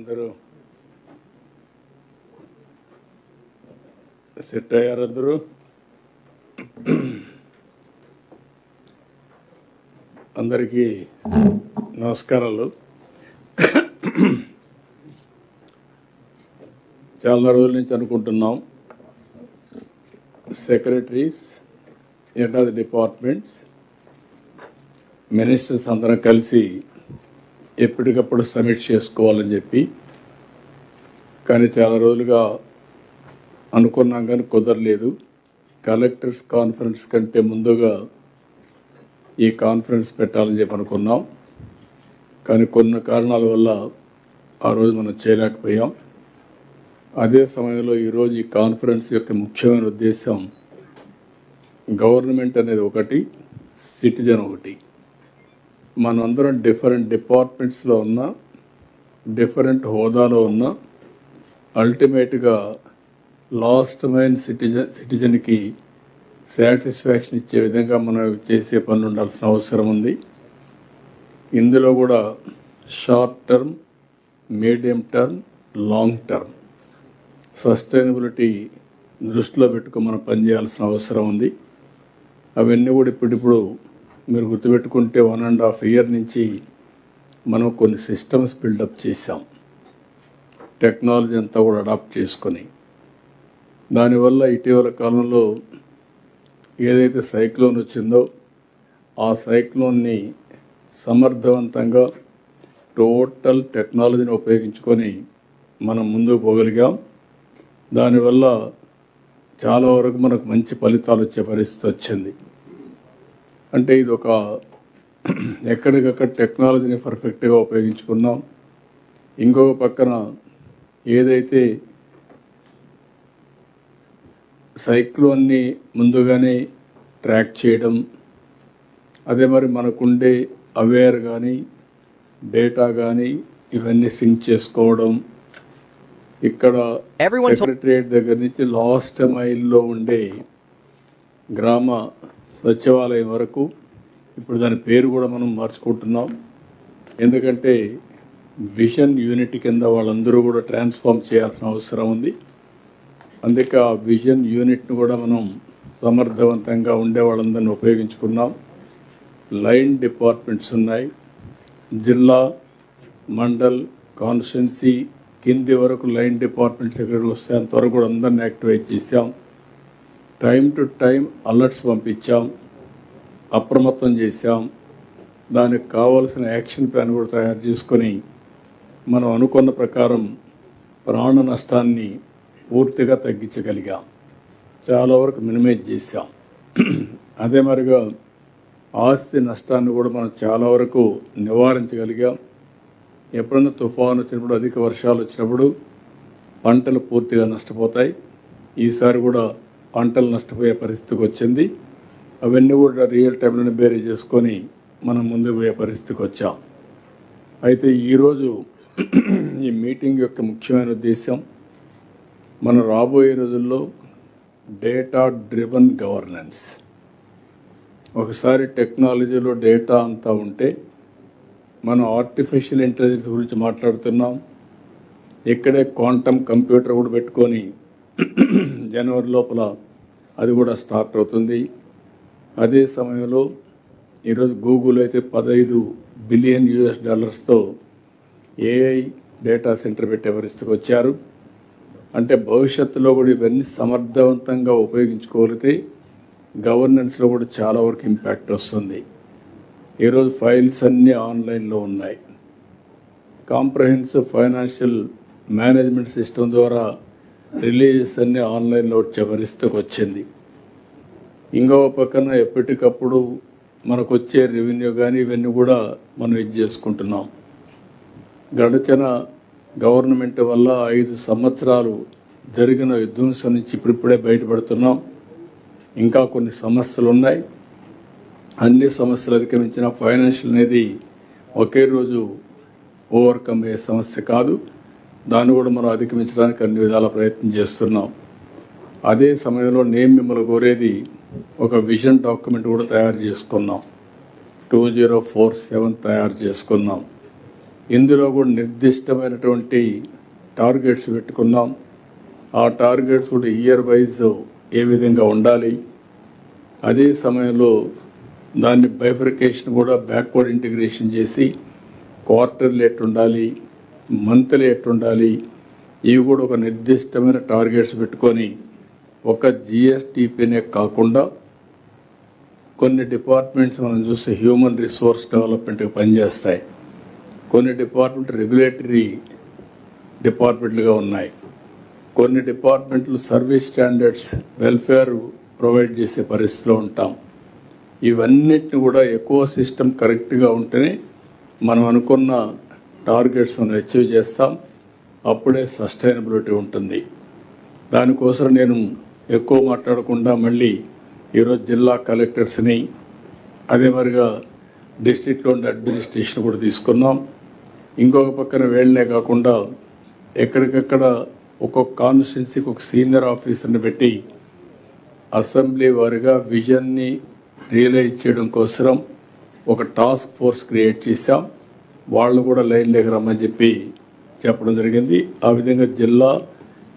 అందరూ సెట్ అయ్యారు అందరూ. అందరికీ నమస్కారాలు. చాలా రోజుల నుంచి అనుకుంటున్నాం. Secretaries head of the departments ministers అందరం కలిసి ఎప్పటికప్పుడు సబ్మిట్ చేసుకోవాలని చెప్పి. కానీ చాలా రోజులుగా అనుకున్నాం కానీ కుదరలేదు. కలెక్టర్స్ కాన్ఫరెన్స్ కంటే ముందుగా ఈ కాన్ఫరెన్స్ పెట్టాలని చెప్పి అనుకున్నాం. కానీ కొన్ని కారణాల వల్ల ఆ రోజు మనం చేయలేకపోయాం. అదే సమయంలో ఈరోజు ఈ కాన్ఫరెన్స్ యొక్క ముఖ్యమైన ఉద్దేశం గవర్నమెంట్ అనేది ఒకటి సిటిజన్ ఒకటి. మనందరం డిఫరెంట్ డిపార్ట్మెంట్స్లో ఉన్న డిఫరెంట్ హోదాలో ఉన్న అల్టిమేట్గా లాస్ట్ మైన్ సిటిజన్ సిటిజన్కి సాటిస్ఫాక్షన్ ఇచ్చే విధంగా మనం చేసే పనులు ఉండాల్సిన అవసరం ఉంది. ఇందులో కూడా short term medium term long term sustainability దృష్టిలో పెట్టుకుని మనం పనిచేయాల్సిన అవసరం ఉంది. అవన్నీ కూడా ఇప్పుడిప్పుడు మీరు గుర్తుపెట్టుకుంటే వన్ అండ్ హాఫ్ ఇయర్ నుంచి మనం కొన్ని సిస్టమ్స్ బిల్డప్ చేశాం. టెక్నాలజీ అంతా కూడా అడాప్ట్ చేసుకొని. దానివల్ల ఇటీవల కాలంలో ఏదైతే సైక్లోన్ వచ్చిందో ఆ సైక్లోన్ని సమర్థవంతంగా టోటల్ టెక్నాలజీని ఉపయోగించుకొని మనం ముందుకు పోగలిగాం. దానివల్ల చాలా వరకు మనకు మంచి ఫలితాలు వచ్చే పరిస్థితి వచ్చింది. అంటే ఇది ఒక ఎక్కడికక్కడ టెక్నాలజీని పర్ఫెక్ట్గా ఉపయోగించుకున్నాం. ఇంకొక పక్కన ఏదైతే సైక్లోన్ని ముందుగానే ట్రాక్ చేయడం అదే మరి మనకుండే అవేర్ కానీ డేటా కానీ ఇవన్నీ సింక్ చేసుకోవడం ఇక్కడ సెక్రటరియట్ దగ్గర నుంచి లాస్ట్ మైల్లో ఉండే గ్రామ సచివాలయం వరకు ఇప్పుడు దాని పేరు కూడా మనం మార్చుకుంటున్నాం. ఎందుకంటే విజన్ యూనిట్ కింద వాళ్ళందరూ కూడా ట్రాన్స్ఫార్మ్ చేయాల్సిన అవసరం ఉంది. అందుకే ఆ విజన్ యూనిట్ను కూడా మనం సమర్థవంతంగా ఉండే వాళ్ళందరినీ ఉపయోగించుకున్నాం. లైన్ డిపార్ట్మెంట్స్ ఉన్నాయి. జిల్లా మండల్ కాన్స్టిట్యున్సీ కింది వరకు లైన్ డిపార్ట్మెంట్ సెక్రటరీలు వస్తే అంతవరకు కూడా అందరిని యాక్టివేట్ చేసాం టైం టు టైం అలర్ట్స్ పంపించాం అప్రమత్తం చేశాం. దానికి కావాల్సిన యాక్షన్ ప్లాన్ కూడా తయారు చేసుకొని మనం అనుకున్న ప్రకారం ప్రాణ నష్టాన్ని పూర్తిగా తగ్గించగలిగాం. చాలా వరకు మినిమైజ్ చేశాం. అదే మరిగా ఆస్తి నష్టాన్ని కూడా మనం చాలా వరకు నివారించగలిగాం. ఎప్పుడైనా తుఫాను వచ్చినప్పుడు అధిక వర్షాలు వచ్చినప్పుడు పంటలు పూర్తిగా నష్టపోతాయి. ఈసారి కూడా పంటలు నష్టపోయే పరిస్థితికి వచ్చింది. అవన్నీ కూడా రియల్ టైంలోనే బేరీ చేసుకొని మనం ముందుకు పోయే పరిస్థితికి వచ్చాం. అయితే ఈరోజు ఈ మీటింగ్ యొక్క ముఖ్యమైన ఉద్దేశం మనం రాబోయే రోజుల్లో డేటా డ్రివన్ గవర్నెన్స్ ఒకసారి టెక్నాలజీలో డేటా అంతా ఉంటే మనం ఆర్టిఫిషియల్ ఇంటెలిజెన్స్ గురించి మాట్లాడుతున్నాం. ఇక్కడే క్వాంటమ్ కంప్యూటర్ కూడా పెట్టుకొని జనవరి లోపల అది కూడా స్టార్ట్ అవుతుంది. అదే సమయంలో ఈరోజు గూగుల్ అయితే పదహైదు బిలియన్ యూఎస్ డాలర్స్తో ఏఐ డేటా సెంటర్ పెట్టే పరిస్థితికి వచ్చారు. అంటే భవిష్యత్తులో కూడా ఇవన్నీ సమర్థవంతంగా ఉపయోగించుకోగలిగితే గవర్నెన్స్లో కూడా చాలా వరకు ఇంపాక్ట్ వస్తుంది. ఈరోజు ఫైల్స్ అన్నీ ఆన్లైన్లో ఉన్నాయి. కాంప్రహెన్సివ్ ఫైనాన్షియల్ మేనేజ్మెంట్ సిస్టమ్ ద్వారా రిలీజెస్ అన్నీ ఆన్లైన్లో వచ్చే వచ్చింది. ఇంకో పక్కన ఎప్పటికప్పుడు మనకు వచ్చే రెవెన్యూ కానీ ఇవన్నీ కూడా మనం ఇది చేసుకుంటున్నాం. గడిచిన గవర్నమెంట్ వల్ల ఐదు సంవత్సరాలు జరిగిన విధ్వంసం నుంచి ఇప్పుడిప్పుడే బయటపడుతున్నాం. ఇంకా కొన్ని సమస్యలు ఉన్నాయి అన్ని సమస్యలు అధిగమించిన ఫైనాన్షియల్ అనేది ఒకే రోజు ఓవర్కమ్ అయ్యే సమస్య కాదు. దాన్ని కూడా మనం అధిగమించడానికి అన్ని విధాల ప్రయత్నం చేస్తున్నాం. అదే సమయంలో నేను మిమ్మల్ని కోరేది ఒక విజన్ డాక్యుమెంట్ కూడా తయారు చేసుకున్నాం. టూ జీరో ఫోర్ సెవెన్ తయారు చేసుకున్నాం. ఇందులో కూడా నిర్దిష్టమైనటువంటి టార్గెట్స్ పెట్టుకున్నాం. ఆ టార్గెట్స్ కూడా ఇయర్ వైజ్ ఏ విధంగా ఉండాలి? అదే సమయంలో దాన్ని బైఫర్కేషన్ కూడా బ్యాక్వర్డ్ ఇంటిగ్రేషన్ చేసి క్వార్టర్లు ఎట్టు ఉండాలి మంత్లీ ఎట్టుండాలి? ఇవి కూడా ఒక నిర్దిష్టమైన టార్గెట్స్ పెట్టుకొని ఒక జిఎస్టిపినే కాకుండా కొన్ని డిపార్ట్మెంట్స్ మనం చూస్తే హ్యూమన్ రిసోర్స్ డెవలప్మెంట్కి పనిచేస్తాయి. కొన్ని డిపార్ట్మెంట్ రెగ్యులేటరీ డిపార్ట్మెంట్లుగా ఉన్నాయి. కొన్ని డిపార్ట్మెంట్లు సర్వీస్ స్టాండర్డ్స్ వెల్ఫేర్ ప్రొవైడ్ చేసే పరిస్థితిలో ఉంటాం. ఇవన్నిటిని కూడా ఎక్కువ సిస్టమ్ కరెక్ట్గా ఉంటేనే మనం అనుకున్న టార్గెట్స్ మనం అచీవ్ చేస్తాం అప్పుడే సస్టైనబిలిటీ ఉంటుంది. దానికోసం నేను ఎక్కువ మాట్లాడకుండా మళ్ళీ ఈరోజు జిల్లా కలెక్టర్స్ని అదే మరిగా డిస్టిక్లో ఉండే అడ్మినిస్ట్రేషన్ కూడా తీసుకున్నాం. ఇంకొక పక్కన వేళ్ళనే కాకుండా ఎక్కడికక్కడ ఒక్కొక్క కాన్స్టిట్యున్సీకి ఒక సీనియర్ ఆఫీసర్ని పెట్టి అసెంబ్లీ వారిగా విజన్ని రియలైజ్ చేయడం కోసం ఒక టాస్క్ ఫోర్స్ క్రియేట్ చేశాం. వాళ్ళు కూడా లైన్లోకి రమ్మని చెప్పి చెప్పడం జరిగింది. ఆ విధంగా జిల్లా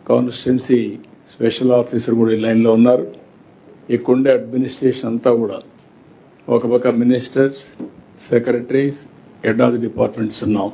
కాన్స్టిట్యున్సీ స్పెషల్ ఆఫీసర్ కూడా ఈ లైన్లో ఉన్నారు. ఇక్కడుండే అడ్మినిస్ట్రేషన్ అంతా కూడా ఒక పక్క ministers secretaries head of the departments ఉన్నాం.